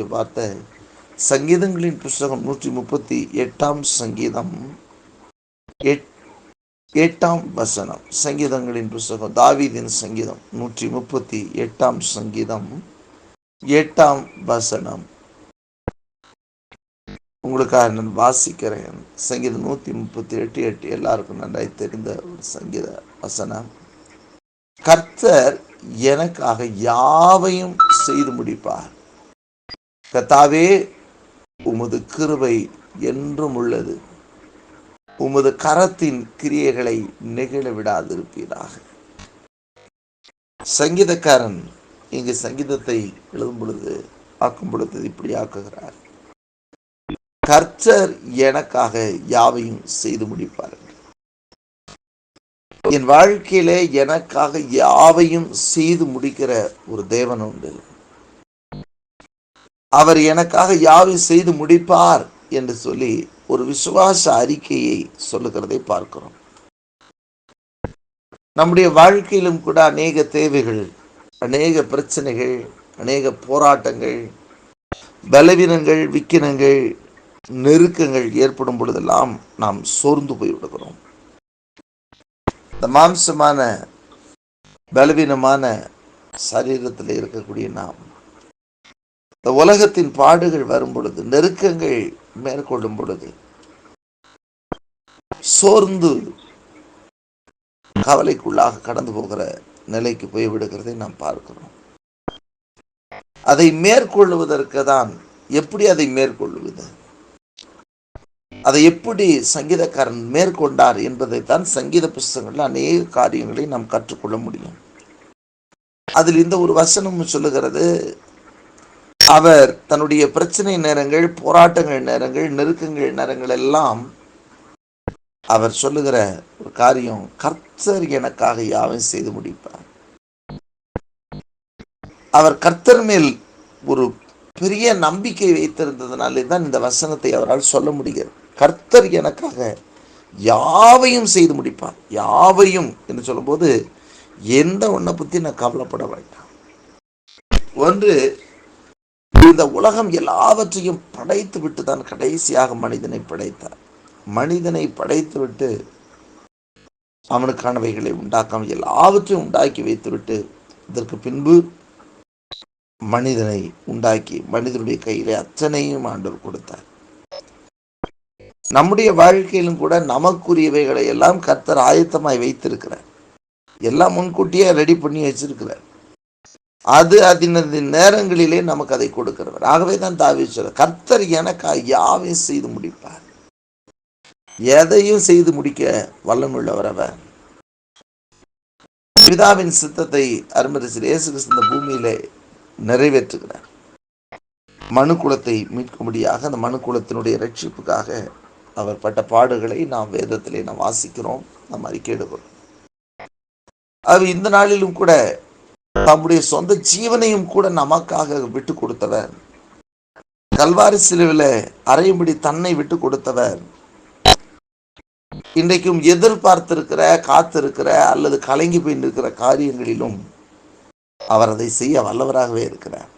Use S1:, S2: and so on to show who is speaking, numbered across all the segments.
S1: சொல்லக்கூடிய வார்த்தை. சங்கீதங்களின் புஸ்தகம் நூற்றி முப்பத்தி எட்டாம் சங்கீதம். எட்டாம் வசனம். சங்கீதங்களின் புஸ்தகம் தாவீதின் சங்கீதம் நூற்றி முப்பத்தி எட்டாம் சங்கீதம். எட்டாம் வசனம். உங்களுக்காக நான் வாசிக்கிறேன். சங்கீதம் நூற்றி முப்பத்தி எட்டு எட்டு. எல்லாருக்கும் நன்றாய் தெரிந்த ஒரு சங்கீத வசனம். கர்த்தர் எனக்காக யாவையும் செய்து முடிப்பார். கத்தாவே உமது கிருபை என்றும் உள்ளது. உமது கரத்தின் கிரியைகளை நெகிழ விடாதிருப்பீராக. சங்கீதக்காரன் இங்கு சங்கீதத்தை எழுதும் பொழுது ஆக்கும் பொழுது இப்படி ஆக்குகிறார் கர்த்தர் எனக்காக யாவையும் செய்து முடிப்பார். என் வாழ்க்கையிலே எனக்காக யாவையும் செய்து முடிக்கிற ஒரு தேவன் உண்டு. அவர் எனக்காக யாவை செய்து முடிப்பார் என்று சொல்லி ஒரு விசுவாச அறிக்கையை சொல்லுகிறதை பார்க்கிறோம். நம்முடைய வாழ்க்கையிலும் கூட அநேக தேவைகள் அநேக பிரச்சனைகள் அநேக போராட்டங்கள் பலவீனங்கள் விக்கினங்கள் நெருக்கங்கள் ஏற்படும் பொழுதெல்லாம் நாம் சோர்ந்து போய் விடுகிறோம். இந்த மாம்சமான பலவீனமான சரீரத்தில் இருக்கக்கூடிய நாம் இந்த உலகத்தின் பாடுகள் வரும் பொழுது நெருக்கங்கள் மேற்கொள்ளும் பொழுது சோர்ந்து கவலைக்குள்ளாக கடந்து போகிற நிலைக்கு போய் விடுகிறதை நாம் பார்க்கிறோம். அதை மேற்கொள்ளுவதற்கு தான் எப்படி அதை மேற்கொள்ளுவது அதை எப்படி சங்கீதக்காரன் மேற்கொண்டார் என்பதைத்தான் சங்கீத புஸ்தகங்களில் அநேக காரியங்களை நாம் கற்றுக்கொள்ள முடியும். அதில் இந்த ஒரு வசனம் சொல்லுகிறது அவர் தன்னுடைய பிரச்சனை நேரங்கள் போராட்டங்கள் நேரங்கள் நெருக்கங்கள் நேரங்கள் எல்லாம் அவர் சொல்லுகிற ஒரு காரியம் கர்த்தர் எனக்காக யாவும் செய்து முடிப்பார். அவர் கர்த்தர் மேல் ஒரு பெரிய நம்பிக்கை வைத்திருந்ததுனாலே தான் இந்த வசனத்தை அவரால் சொல்ல முடிகிறது. கர்த்தர் எனக்காக யாவையும் செய்து முடிப்பார். யாவையும் என்று சொல்லும்போது எந்த ஒன்றை பற்றி நான் கவலைப்பட வேண்டாம். ஒன்று இந்த உலகம் எல்லாவற்றையும் படைத்து விட்டு தான் கடைசியாக மனிதனை படைத்தார். மனிதனை படைத்து விட்டு அவனுக்கானவைகளை உண்டாக்காமல் எல்லாவற்றையும் உண்டாக்கி வைத்துவிட்டு இதற்கு பின்பு மனிதனை உண்டாக்கி மனிதனுடைய கையிலே அத்தனையும் ஆண்டவர் கொடுத்தார். நம்முடைய வாழ்க்கையிலும் கூட நமக்குரியவைகளை எல்லாம் கர்த்தர் ஆயத்தமாய் வைத்திருக்கிறார். எல்லாம் முன்கூட்டியே ரெடி பண்ணி வச்சிருக்கிறார். அது அதனது நேரங்களிலே நமக்கு அதை கொடுக்கிறவர். ஆகவே தான் தாவி சொல்ற கர்த்தர் எனக்கு யாவையும் செய்து முடிப்பார். எதையும் செய்து முடிக்க வல்லமுள்ளவர் அவர். பிதாவின் சித்தத்தை அருமரிசில் இயேசு கிறிஸ்து பூமியில நிறைவேற்றுகிறார். மனு குலத்தை மீட்கும்படியாக அந்த மனு குலத்தினுடைய ரட்சிப்புக்காக அவர் பட்ட பாடுகளை நாம் வேதத்திலே நாம் வாசிக்கிறோம் நாம் அறிக்கையிடுகிறோம். அது இந்த நாளிலும் கூட தம்முடைய சொந்த ஜீவனையும் கூட நமக்காக விட்டு கொடுத்தவர். கல்வாரி சிலுவில அறையும்படி தன்னை விட்டு கொடுத்தவர். இன்றைக்கும் எதிர்பார்த்திருக்கிற காத்திருக்கிற அல்லது கலங்கி போய் நிற்கிற காரியங்களிலும் அவர் அதை செய்ய வல்லவராகவே இருக்கிறார்.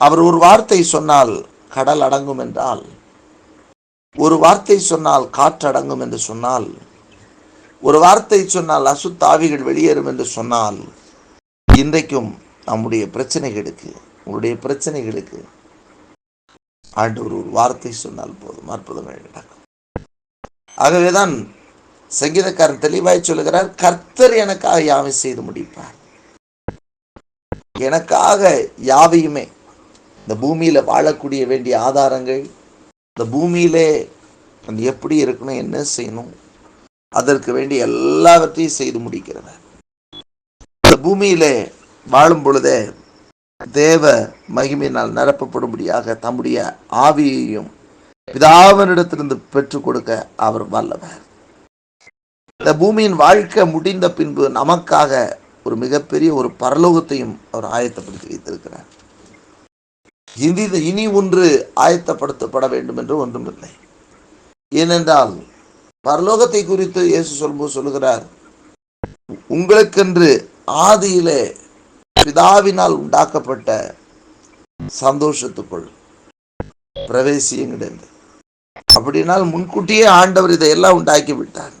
S1: அவர் ஒரு வார்த்தை சொன்னால் கடல் அடங்கும் என்றால் ஒரு வார்த்தை சொன்னால் காற்று அடங்கும் என்று சொன்னால் ஒரு வார்த்தை சொன்னால் அசுத்தாவிகள் வெளியேறும் என்று சொன்னால் இன்றைக்கும் நம்முடைய பிரச்சனைகளுக்கு உங்களுடைய பிரச்சனைகளுக்கு ஆண்டவர் ஒரு வார்த்தை சொன்னால் போதும் அற்புதமே நடக்கும். ஆகவேதான் சங்கீதக்காரன் தெளிவாய் சொல்லுகிறார் கர்த்தர் எனக்காக யாவை செய்து முடிப்பார்? எனக்காக யாவையுமே இந்த பூமியில வாழக்கூடிய வேண்டிய ஆதாரங்கள் இந்த பூமியிலே எப்படி இருக்கணும் என்ன செய்யணும் அதற்கு வேண்டிய எல்லாவற்றையும் செய்து முடிக்கிறவர். பூமியிலே வாழும் பொழுதே தேவ மகிமையினால் நிரப்பப்படும்படியாக தம்முடைய ஆவியையும் பிதாவனிடத்திலிருந்து பெற்றுக் கொடுக்க அவர் வல்லவர். இந்த பூமியின் வாழ்க்கை முடிந்த பின்பு நமக்காக ஒரு மிகப்பெரிய ஒரு பரலோகத்தையும் அவர் ஆயத்தப்படுத்தி வைத்திருக்கிறார். இனி இனி ஒன்று ஆயத்தப்படுத்தப்பட வேண்டும் என்று ஒன்றுமில்லை ஏனென்றால் பரலோகத்தை குறித்து இயேசு சொல்லும்போது சொல்லுகிறார் உங்களுக்கென்று ஆதியிலே பிதாவினால் உண்டாக்கப்பட்ட சந்தோஷத்துக்குள் பிரவேசியுங்கள் அப்படினால் முன்கூட்டியே ஆண்டவர் இதையெல்லாம் உண்டாக்கி விட்டார்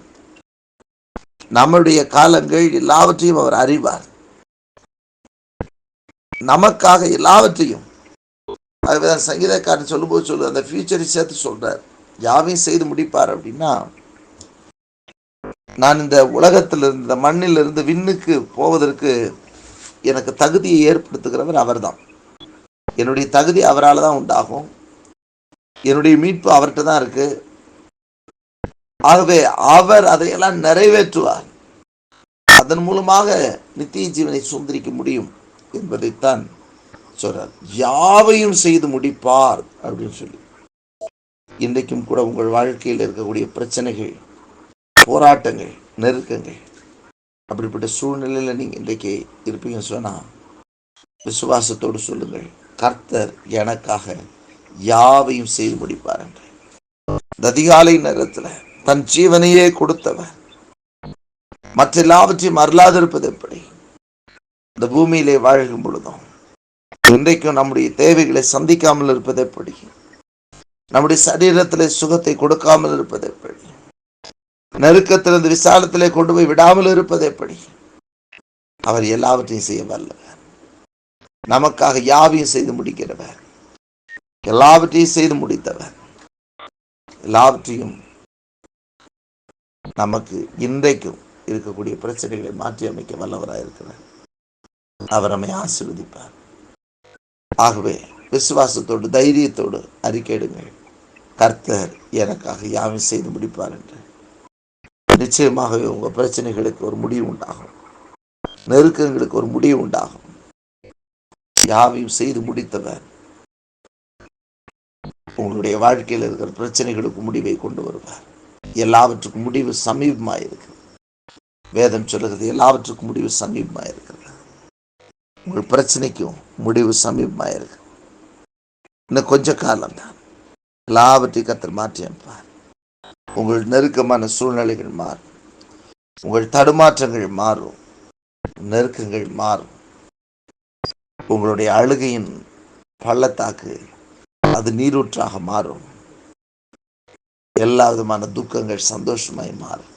S1: நம்முடைய காலங்கள் எல்லாவற்றையும் அவர் அறிவார். நமக்காக எல்லாவற்றையும் அதுதான் சங்கீதக்காரன் சொல்லும்போது சொல்லு அந்த ஃபியூச்சரை சேர்த்து சொல்றார். யாவையும் செய்து முடிப்பார் அப்படின்னா நான் இந்த உலகத்தில் இந்த மண்ணிலிருந்து விண்ணுக்கு போவதற்கு எனக்கு தகுதியை ஏற்படுத்துகிறவர் அவர்தான். என்னுடைய தகுதி அவரால் தான் உண்டாகும். என்னுடைய மீட்பு அவர்கிட்ட தான் இருக்கு. ஆகவே அவர் அதையெல்லாம் நிறைவேற்றுவார். அதன் மூலமாக நித்திய ஜீவனை சுந்தரிக்க முடியும் என்பதைத்தான் சொல்றார். யாவையும் செய்து முடிப்பார் அப்படின்னு சொல்லி. இன்றைக்கும் கூட உங்கள் வாழ்க்கையில் இருக்கக்கூடிய பிரச்சனைகள் போராட்டங்கள் நெருக்கங்கள் அப்படிப்பட்ட சூழ்நிலையில் நீங்கள் இன்றைக்கு இருப்பீங்கன்னு சொன்னால் விசுவாசத்தோடு சொல்லுங்கள். கர்த்தர் எனக்காக யாவையும் செய்து முடிப்பார் என்று. இந்த அதிகாலை நேரத்தில் தன் ஜீவனையே கொடுத்தவர். மற்ற எல்லாவற்றையும் அருளாதிருப்பது எப்படி? இந்த பூமியிலே வாழ்கும் பொழுதும் இன்றைக்கும் நம்முடைய தேவைகளை சந்திக்காமல் இருப்பது எப்படி? நம்முடைய சரீரத்தில் சுகத்தை கொடுக்காமல் இருப்பது எப்படி? நெருக்கத்திலிருந்து விசாலத்திலே கொண்டு போய் விடாமல் இருப்பது எப்படி? அவர் எல்லாவற்றையும் செய்ய வல்லவர். நமக்காக யாவையும் செய்து முடிக்கிறவர். எல்லாவற்றையும் செய்து முடித்தவர். எல்லாவற்றையும் நமக்கு இன்றைக்கும் இருக்கக்கூடிய பிரச்சனைகளை மாற்றி அமைக்க வல்லவராக இருக்கிறார். அவர் நம்மை ஆசீர்வதிப்பார். ஆகவே விசுவாசத்தோடு தைரியத்தோடு அறிக்கையிடுங்கள். கர்த்தர் எனக்காக யாவையும் செய்து முடிப்பார் என்று. நிச்சயமாகவே உங்கள் பிரச்சனைகளுக்கு ஒரு முடிவு உண்டாகும். நெருக்கங்களுக்கு ஒரு முடிவு உண்டாகும். யாவையும் செய்து முடித்தவர் உங்களுடைய வாழ்க்கையில் இருக்கிற பிரச்சனைகளுக்கு முடிவை கொண்டு வருவார். எல்லாவற்றுக்கும் முடிவு சமீபமாக இருக்கிறது. வேதம் சொல்லுகிறது எல்லாவற்றுக்கும் முடிவு சமீபமாக இருக்கிறது. உங்கள் பிரச்சனைக்கும் முடிவு சமீபமாக இருக்கு இன்னும் கொஞ்ச காலம் தான் எல்லாவற்றையும் கத்தர் மாற்றி அமைப்பார் உங்கள் நெருக்கமான சூழ்நிலைகள் மாறும். உங்கள் தடுமாற்றங்கள் மாறும். நெருக்கங்கள் மாறும். உங்களுடைய அழுகையின் பள்ளத்தாக்கு அது நீரூற்றாக மாறும். எல்லா விதமான துக்கங்கள் சந்தோஷமாய் மாறும்.